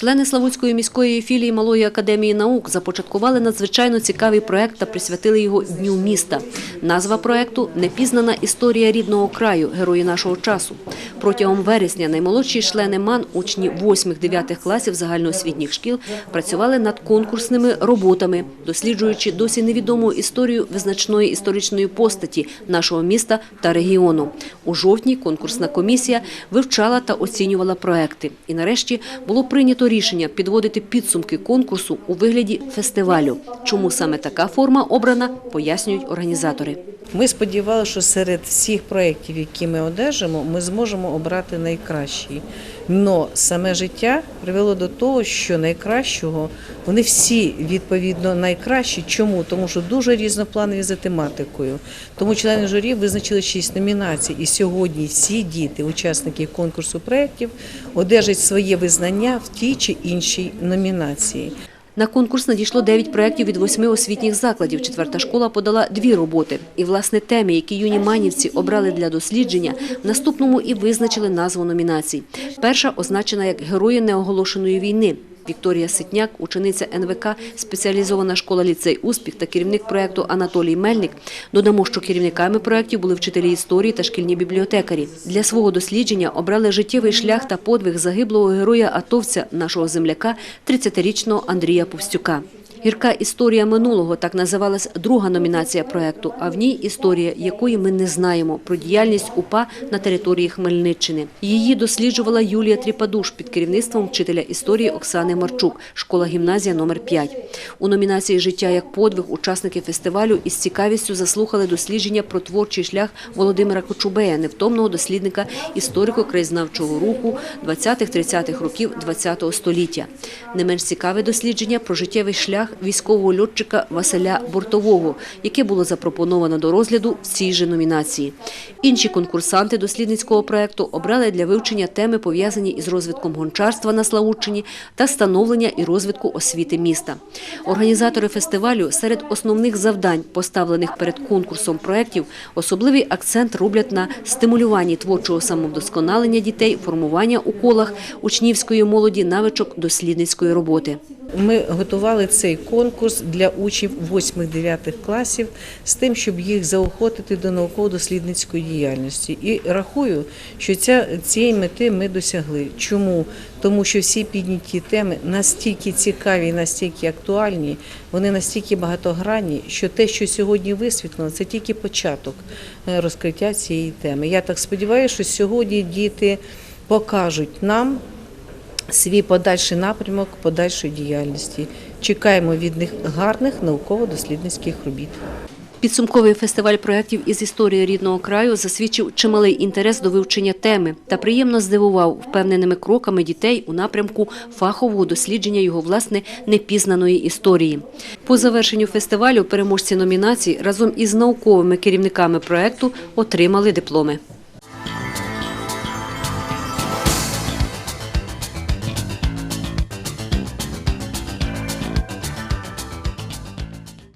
Члени Славутської міської філії Малої академії наук започаткували надзвичайно цікавий проект та присвятили його Дню міста. Назва проекту Непізнана історія рідного краю, герої нашого часу. Протягом вересня наймолодші члени МАН, учні 8-9 класів загальноосвітніх шкіл, працювали над конкурсними роботами, досліджуючи досі невідому історію визначної історичної постаті нашого міста та регіону. У жовтні конкурсна комісія вивчала та оцінювала проекти. І нарешті було прийнято рішення підводити підсумки конкурсу у вигляді фестивалю. Чому саме така форма обрана, пояснюють організатори. Ми сподівалися, що серед всіх проєктів, які ми одержимо, ми зможемо обрати найкращий. Но саме життя привело до того, що найкращого вони всі відповідно найкращі. Чому? Тому що дуже різнопланові за тематикою. Тому члени журі визначили шість номінацій. І сьогодні всі діти, учасники конкурсу проєктів, одержать своє визнання в тій чи іншій номінації. На конкурс надійшло 9 проєктів від восьми освітніх закладів. Четверта школа подала дві роботи. І, власне, теми, які юні манівці обрали для дослідження, в наступному і визначили назву номінацій. Перша означена як «Герої неоголошеної війни». Вікторія Ситняк, учениця НВК, спеціалізована школа ліцей «Успіх» та керівник проєкту Анатолій Мельник. Додамо, що керівниками проєктів були вчителі історії та шкільні бібліотекарі. Для свого дослідження обрали життєвий шлях та подвиг загиблого героя-атовця, нашого земляка, 30-річного Андрія Повстюка. Гірка історія минулого так називалась друга номінація проекту, а в ній історія, якої ми не знаємо про діяльність УПА на території Хмельниччини. Її досліджувала Юлія Тріпадуш під керівництвом вчителя історії Оксани Марчук, школа гімназія номер 5 У номінації Життя як подвиг учасники фестивалю із цікавістю заслухали дослідження про творчий шлях Володимира Кочубея, невтомного дослідника історико-краєзнавчого руху 20-30-х років ХХ століття. Не менш цікаве дослідження про життєвий шлях військового льотчика Василя Бортового, яке було запропоновано до розгляду в цій же номінації. Інші конкурсанти дослідницького проекту обрали для вивчення теми, пов'язані із розвитком гончарства на Славутчині та становлення і розвитку освіти міста. Організатори фестивалю серед основних завдань, поставлених перед конкурсом проєктів, особливий акцент роблять на стимулюванні творчого самовдосконалення дітей, формування у колах учнівської молоді навичок дослідницької роботи. Ми готували цей конкурс для учнів 8-9 класів з тим, щоб їх заохотити до науково-дослідницької діяльності. І рахую, що ця, цієї мети ми досягли. Чому? Тому що всі підняті теми настільки цікаві, настільки актуальні, вони настільки багатогранні, що те, що сьогодні висвітлено, це тільки початок е, розкриття цієї теми. Я так сподіваюся, що сьогодні діти покажуть нам свій подальший напрямок подальшої діяльності. Чекаємо від них гарних науково-дослідницьких робіт. Підсумковий фестиваль проєктів із історії рідного краю засвідчив чималий інтерес до вивчення теми та приємно здивував впевненими кроками дітей у напрямку фахового дослідження його власне непізнаної історії. По завершенню фестивалю переможці номінацій разом із науковими керівниками проєкту отримали дипломи.